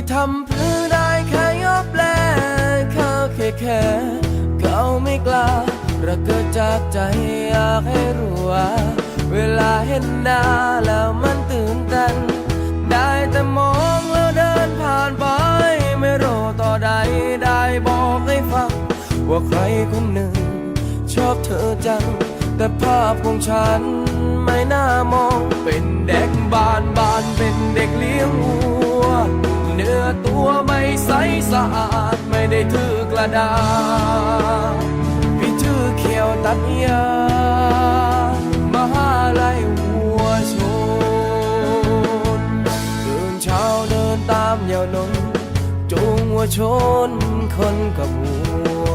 ที่ทำเพื่อได้แค่ยอบแลเขาแค่แค่เขาไม่กล้าระเกิดจากใจอยากให้รัวเวลาเห็นหน้าแล้วมันตื่นตัน ได้แต่มองแล้วเดินผ่านไป ไม่รอต่อใดได้บอกให้ฟัง ว่าใครคนหนึ่ง ชอบเธอจัง แต่ภาพของฉันไม่น่ามองเป็นเด็กบ้านบ้านเป็นเด็กเลี้ยงวัว ระดาพี่ถือเขียวตัดยามหาลัยวัวชนตื่นเช้าเดินตามยาวนนจูงวัวชนคนกับวัว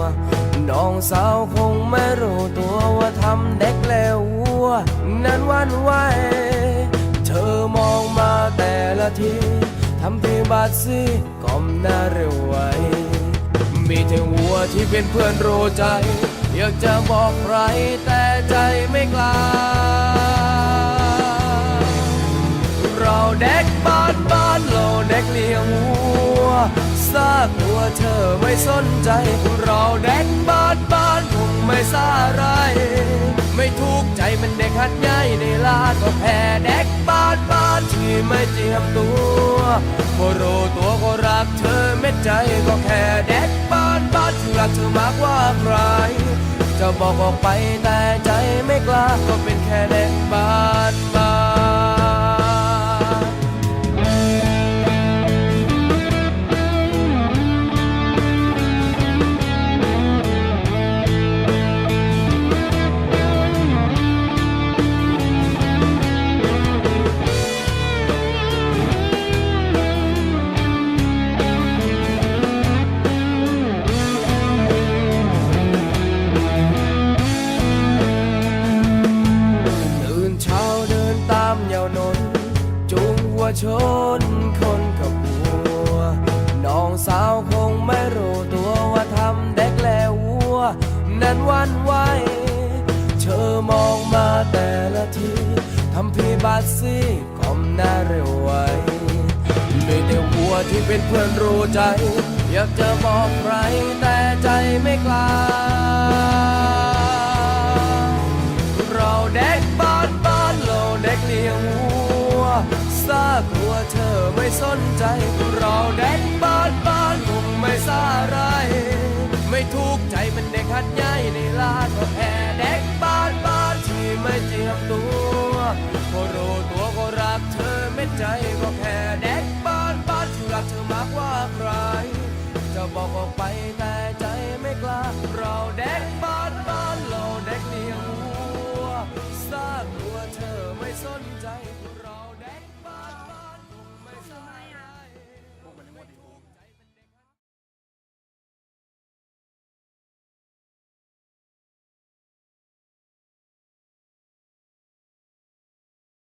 น้องสาวคงไม่รู้ตัวว่าทำเด็กแล้ววัว นั้นวันไหวเธอมองมาแต่ละทีทำทีบาดซีก้มหน้าเร็วไว มีแต่วัวที่เป็นเพื่อนรู้ใจ อยากจะบอกใครแต่ใจไม่กล้า เราเด็กบ้านบ้านเราเด็กเลี้ยงวัวซากวัวเธอไม่สนใจ เราเด็กบ้านบ้านคงไม่สาไร ไม่ถูกใจมันเด็กหัดใหญ่ในลาก็แพ้เด็กบ้านบ้านที่ไม่เจียมตัวพอรู้ตัวก็รักเธอเม็ดใจก็แค่เด็ก เธอมากกว่าใคร จะบอกออกไปแต่ใจไม่กล้าก็เป็นแค่เด็กบ้า ชนคนกับวัว น้องสาวคงไม่รู้ตัวว่าทำเด็กแล้ววัว นั้นวันไหวเธอมองมาแต่ละทีทำพี่บาดซีก้มหน้าเร็วไวมีแต่วัวที่เป็นเพื่อนรู้ใจ อยากจะบอกใครแต่ใจไม่กล้าากลัวเธอไม่สนใจเราเด็กบ้านบ้านคงไม่สาไร ไม่ถูกใจมันเด็กหัดใหญ่ในลาดก็แพ้เด็กบ้านบ้านที่ไม่เจียมตัวพอรู้ตัวก็รักเธอเม็ดใจก็แค่เด็กบ้านบ้านที่รักเธอมากกว่าใคร จะบอกออกไปแต่